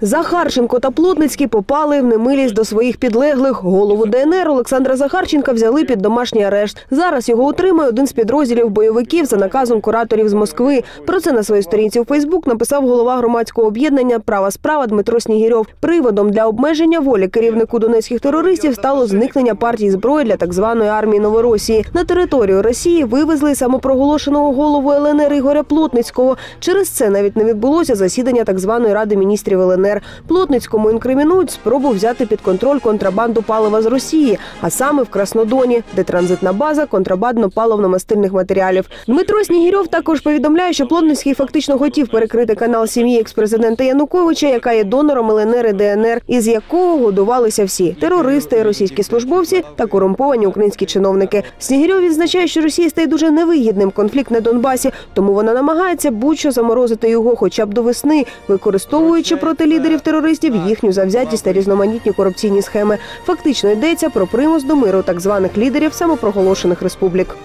Захарченко та Плотницький попали в немилість до своїх підлеглих. Голову ДНР Олександра Захарченка взяли під домашній арешт. Зараз його утримує один з підрозділів бойовиків за наказом кураторів з Москви. Про це на своїй сторінці у Фейсбук написав голова громадського об'єднання Права справа Дмитро Снігірьов. Приводом для обмеження волі керівнику донецьких терористів стало зникнення партії зброї для так званої армії Новоросії. На територію Росії вивезли самопроголошеного голову ЛНР Ігоря Плотницького. Через це навіть не відбулося засідання так званої ради міністрів ЛНР. Плотницькому інкримінують спробу взяти під контроль контрабанду палива з Росії, а саме в Краснодоні, де транзитна база контрабандно-паливно-мастильних матеріалів. Дмитро Снігірьов також повідомляє, що Плотницький фактично хотів перекрити канал сім'ї експрезидента Януковича, яка є донором ЛНР і ДНР, із якого годувалися всі терористи, російські службовці та корумповані українські чиновники. Снігірьов відзначає, що Росії стає дуже невигідним конфлікт на Донбасі, тому вона намагається будь-що заморозити його, хоча б до весни, використовуючи проти лідерів терористів їхню завзятість та різноманітні корупційні схеми. Фактично йдеться про примус до миру так званих лідерів самопроголошених республік.